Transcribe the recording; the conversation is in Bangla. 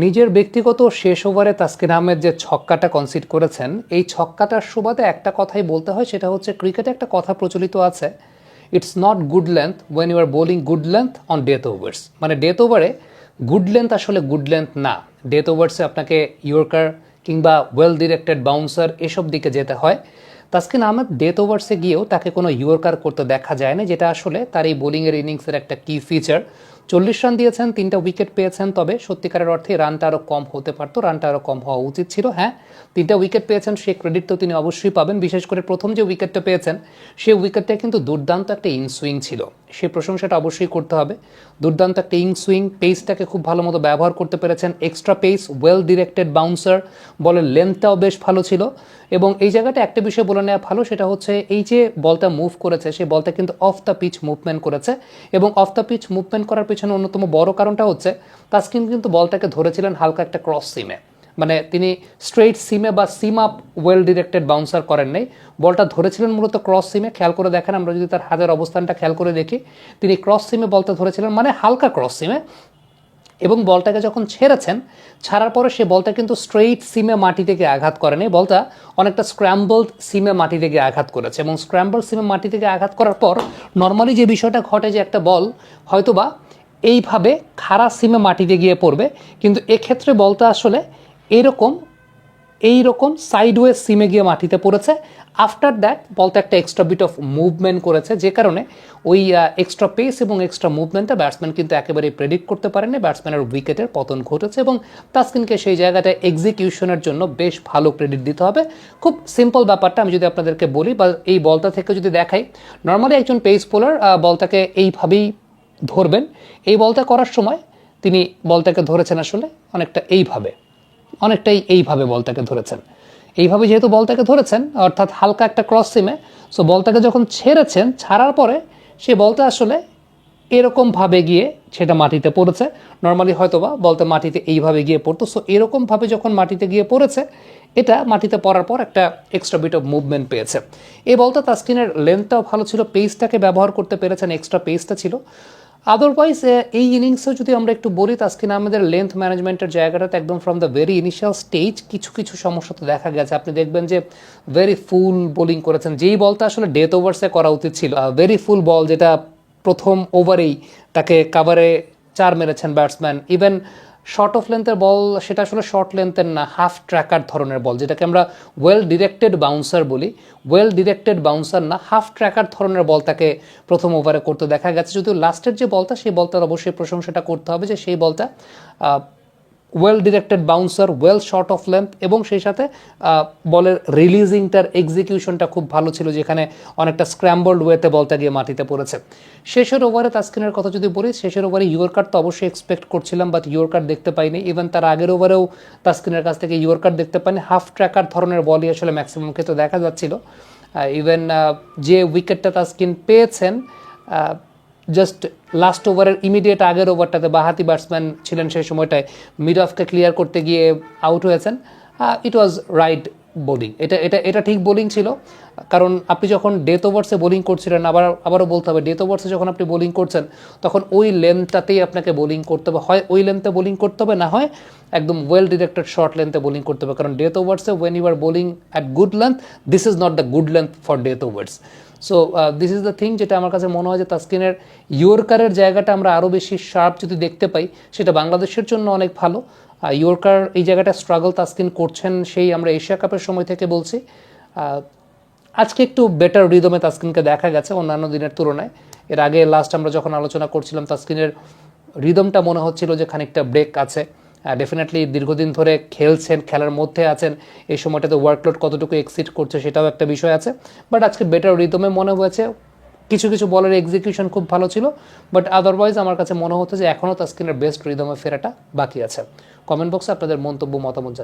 নিজের ব্যক্তিগত শেষ ওভারে তাসকিন আহমেদ যে ছক্কাটা কনসিড করেছেন, এই ছক্কাটার সুবাদে একটা কথাই বলতে হয়, সেটা হচ্ছে ক্রিকেটে একটা কথা প্রচলিত আছে it's not good length when you are bowling good length on death overs মানে ডেথ ওভারে গুড লেন্থ আসলে গুড লেন্থ না। ডেথ ওভার্সে আপনাকে ইয়র্কার কিংবা ওয়েল ডিরেক্টেড বাউন্সার এসব দিকে যেতে হয়। তাসকিন আহমেদ ডেথ ওভার্সে গিয়েও তাকে কোনো ইয়র্কার করতে দেখা যায় না, যেটা আসলে তার এই বোলিংয়ের ইনিংসের একটা কি ফিচার চল্লিশ রান দিয়েছেন, তিনটা উইকেট পেয়েছেন, তবে সত্যিকারের অর্থে রানটা আরও কম হতে পারতো, রানটা আরও কম হওয়া উচিত ছিল। হ্যাঁ তিনটা উইকেট পেয়েছেন, সে ক্রেডিট তো তিনি অবশ্যই পাবেন। বিশেষ করে প্রথম যে উইকেটটা পেয়েছেন সেই উইকেটটা কিন্তু দুর্দান্ত একটা ইনসুইং ছিল। সেই প্রশংসাটা অবশ্যই করতে হবে। দুর্দান্ত ইন সুইং, পেসটাকে খুব ভালো মতো ব্যবহার করতে পেরেছেন। Extra pace well directed bouncer বলের লেন্থটাও বেশ ভালো ছিল। এবং এই জায়গাটা একটা বিষয় বলে নেওয়া ভালো, সেটা হচ্ছে এই যে বলটা মুভ করেছে, সেই বলটা কিন্তু অফ দ্য পিচ মুভমেন্ট করেছে। এবং অফ দ্য পিচ মুভমেন্ট করার পেছনে অন্যতম বড় কারণটা হচ্ছে, তাসকিন কিন্তু বলটাকে ধরেছিলেন হালকা একটা ক্রস সিমে মানে তিনি স্ট্রেইট সিমে বা seam up well directed bouncer করেন নাই। বলটা ধরেছিলেন মূলত ক্রস সিমে খেয়াল করে দেখেন, আমরা যদি তার হাতের অবস্থানটা খেয়াল করে দেখি, তিনি ক্রস সিমে বলটা ধরেছিলেন মানে হালকা ক্রস সিমে এবং বলটাকে যখন ছেড়েছেন, ছাড়ার পরে সে বলটা কিন্তু স্ট্রেইট সিমে মাটি থেকে আঘাত করেনি। বলটা অনেকটা স্ক্র্যাম্বলড সিমে মাটি থেকে আঘাত করেছে এবং স্ক্র্যাম্বল সিমে মাটি থেকে আঘাত করার পর নর্মালি যে বিষয়টা ঘটে যে একটা বল, হয়তোবা এইভাবে খাড়া সিমে মাটিতে গিয়ে পড়বে। কিন্তু এক্ষেত্রে বলটা আসলে এরকম এই রকম সাইডওয়ে সিমে গিয়ে মাটিতে পড়েছে। আফটার দ্যাট বলতে একটা এক্সট্রা বিট অফ মুভমেন্ট করেছে, যে কারণে ওই এক্সট্রা পেস এবং এক্সট্রা মুভমেন্টটা ব্যাটসম্যান কিন্তু একেবারেই প্রেডিক্ট করতে পারেনি। ব্যাটসম্যানের উইকেটের পতন ঘটেছে এবং তাসকিনকে সেই জায়গাটায় এক্সিকিউশনের জন্য বেশ ভালো ক্রেডিট দিতে হবে। খুব সিম্পল ব্যাপারটা আমি যদি আপনাদেরকে বলি বা এই বলটা থেকে যদি দেখাই নর্মালি একজন পেস বোলার বলটাকে এইভাবেই ধরবেন। এই বলটা করার সময় তিনি বলটাকে ধরেছেন আসলে অনেকটা এইভাবে। অনেকটাই এইভাবে বলটাকে ধরেছেন। এইভাবে যেহেতু বলটাকে ধরেছেন, অর্থাৎ হালকা একটা ক্রস সিমে সো বলটাকে যখন ছেড়েছেন, ছাড়ার পরে সে বলটা আসলে এরকমভাবে গিয়ে সেটা মাটিতে পড়েছে। নর্মালি হয়তো বা বলতে মাটিতে এইভাবে গিয়ে পড়তো সো এরকমভাবে যখন মাটিতে গিয়ে পড়েছে, এটা মাটিতে পড়ার পর একটা এক্সট্রা বিট অফ মুভমেন্ট পেয়েছে। এই বলটা তাস্কিনের লেন্থটাও ভালো ছিল পেসটাকে ব্যবহার করতে পেরেছেন এক্সট্রা পেসটা ছিল। আদারওয়াইজ এই ইনিংসেও যদি আমরা একটু বলি, তাসকিন আমাদের লেন্থ ম্যানেজমেন্টের জায়গাটাতে একদম from the very initial stage কিছু কিছু সমস্যা তো দেখা গেছে। আপনি দেখবেন যে ভেরি ফুল বোলিং করেছেন। যেই বলটা আসলে ডেথ ওভার্সে করা উচিত ছিল। ভেরি ফুল বল যেটা প্রথম ওভারেই তাকে কাভারে চার মেরেছেন ব্যাটসম্যান ইভেন শর্ট অফ লেন্থের বল সেটা আসলে শর্ট লেন্থের না হাফ ট্র্যাকার ধরনের বল যেটাকে আমরা ওয়েল ডিরেক্টেড বাউন্সার বলি। ওয়েল ডিরেক্টেড বাউন্সার না হাফ ট্র্যাকার ধরনের বল তাকে প্রথম ওভারে করতে দেখা গেছে। যদিও লাস্টের যে বলটা সেই বলটার অবশ্যই প্রশংসাটা করতে হবে যে সেই বলটা well directed bouncer well short of length এবং সেই সাথে বলের রিলিজিংটার এক্সিকিউশনটা খুব ভালো ছিল, যেখানে অনেকটা স্ক্র্যাম্বলড ওয়েতে বলটা গিয়ে মাটিতে পড়েছে। শেষের ওভারে তাস্কিনের কথা যদি বলি, শেষের ওভারে ইয়র্কার তো অবশ্যই এক্সপেক্ট করছিলাম বাট ইয়র্কার দেখতে পাইনি। ইভেন তার আগের ওভারেও তাস্কিনের কাছ থেকে ইয়র্কার দেখতে পাইনি। হাফ ট্র্যাকার ধরনের বলই আসলে ম্যাক্সিমাম ক্ষেত্রে দেখা যাচ্ছিল। ইভেন যে উইকেটটা তাস্কিন পেয়েছেন জাস্ট লাস্ট ওভারের ইমিডিয়েট আগের ওভারটাতে বাহাতি ব্যাটসম্যান ছিলেন সেই সময়টায় মিড অফকে ক্লিয়ার করতে গিয়ে আউট হয়েছেন। ইট ওয়াজ রাইট বোলিং এটা এটা এটা ঠিক বোলিং ছিল। কারণ আপনি যখন ডেথ ওভার্সে বোলিং করছিলেন, আবার, আবারও বলতে হবে ডেথ ওভার্সে যখন আপনি বোলিং করছেন, তখন ওই লেন্থটাতেই আপনাকে বোলিং করতে হবে। হয় ওই লেন্থে বোলিং করতে হবে, না হয় একদম ওয়েল ডিরেক্টেড শর্ট লেন্থে বোলিং করতে হবে। কারণ death ওভার্সে when you are bowling at good length this is not the good length for death overs so this is the thing যেটা আমার কাছে মনে হয় যে তাস্কিনের ইয়র্কারের জায়গাটা আমরা আরও বেশি শার্প যদি দেখতে পাই, সেটা বাংলাদেশের জন্য অনেক ভালো। ইয়র্কার এই জায়গাটা স্ট্রাগল তাস্কিন করছেন সেই আমরা এশিয়া কাপের সময় থেকে বলছি। আজকে একটু বেটার রিদমে তাস্কিনকে দেখা গেছে অন্যান্য দিনের তুলনায়। এর আগে লাস্ট আমরা যখন আলোচনা করছিলাম, তাস্কিনের রিদমটা মনে হচ্ছিল যে খানিকটা ব্রেক আছে। ডেফিনেটলি দীর্ঘদিন ধরে খেলছেন, খেলার মধ্যে আছেন, এই সময়টাতে ওয়ার্কলোড কতটুকু এক্সিট করছে সেটাও একটা বিষয় আছে। বাট আজকে বেটার রিদমে মনে হয়েছে, কিছু কিছু বলের এক্সিকিউশন খুব ভালো ছিল বাট আদারওয়াইজ আমার কাছে মনে হতো যে এখনও তাস্কিনের বেস্ট রিদমে ফেরাটা বাকি আছে। কমেন্ট বক্সে আপনাদের মন্তব্য, মতামত